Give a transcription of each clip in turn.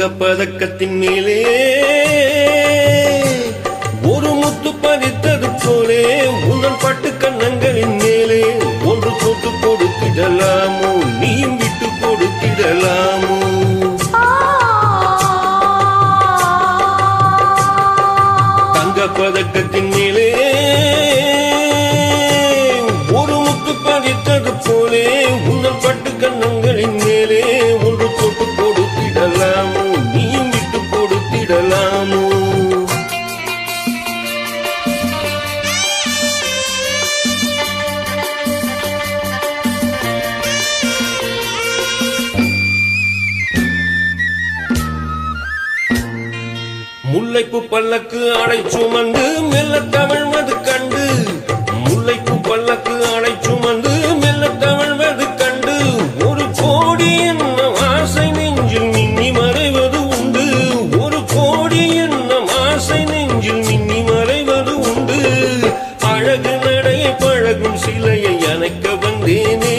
தங்க பதக்கத்தின் மேலே ஒரு முத்து பதித்தது போலே உன்னன் பட்டு கண்ணங்களின் மேலே ஒன்று தொட்டு கொடுத்திடலாமோ நீயும் விட்டு கொடுத்திடலாமோ? தங்க பதக்கத்தின் மேலே ஒரு முத்து பதித்தது போலே முல்லைப்பு பல்லக்கு அடை சுமந்து மெல்ல தவழ்வது கண்டு. முல்லைப்பு பல்லக்கு அடை சுமந்து மெல்ல தவழ்வது கண்டு. ஒரு கோடி என்ன ஆசை நெஞ்சில் மின்னி மறைவது உண்டு. ஒரு கோடி என்ன ஆசை நெஞ்சில் மின்னி மறைவது உண்டு. அழகு நடையை பழகும் சிலையை அணைக்க வந்தேனே.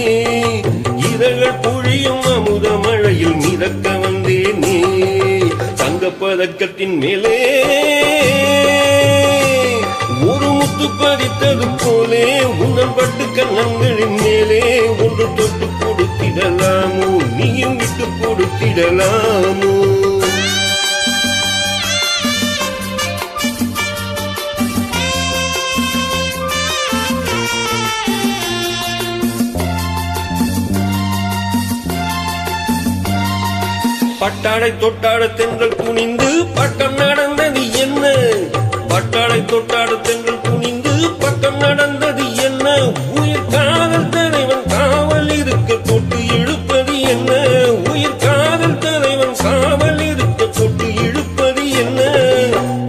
இதழ்கள் பொழியும் அமுத மழையில் மிதக்க பதக்கத்தின் மேலே. ஒரு முத்து பதித்தது போலே உங்கள் பட்டு கண்ணங்களின் மேலே. ஒன்று தொட்டு கொடுத்திடலாமோ நீயும் விட்டு கொடுத்திடலாமோ. பட்டாடை தொட்டாட தென்றல் குனிந்து பக்கம் நடந்தது என்ன? பட்டாடை தொட்டாட தென்றல் குனிந்து பக்கம் நடந்தது என்ன? உயிர் காதல் தலைவன் காவல் இருக்க தொட்டு இழுப்பது என்ன? உயிர் காதல் தலைவன் காவல் இருக்க தொட்டு இழுப்பது என்ன?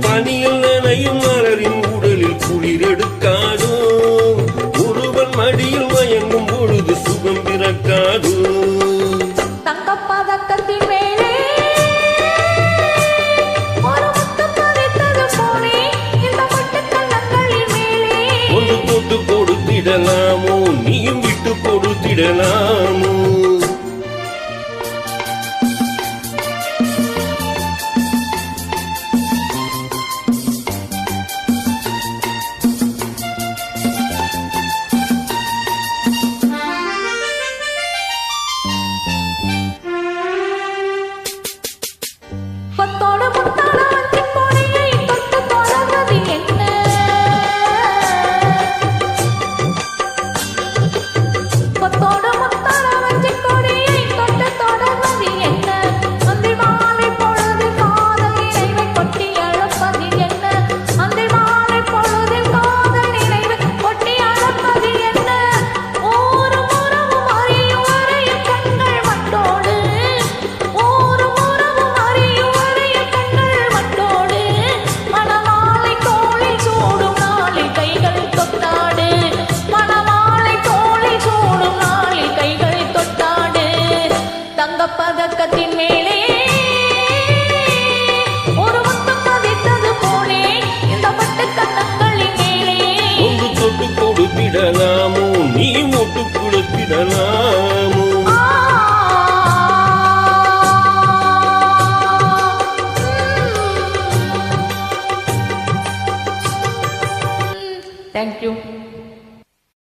பனியில் நனையும் மலரின் உடலில் குளிர் எடுக்காதோ? ஒருவன் மடியில் மயங்கும் பொழுது சுகம் பிறக்காதோ? தங்கப்பதக்கத்தின் போட்டு கொடுத்திடலாமோ? நீயும் விட்டு கொடுத்திடலாமோ? பத்தோடு ಮುಟುಕುಳುತ್ತಿಡಲಾಮು ಥ್ಯಾಂಕ್ ಯು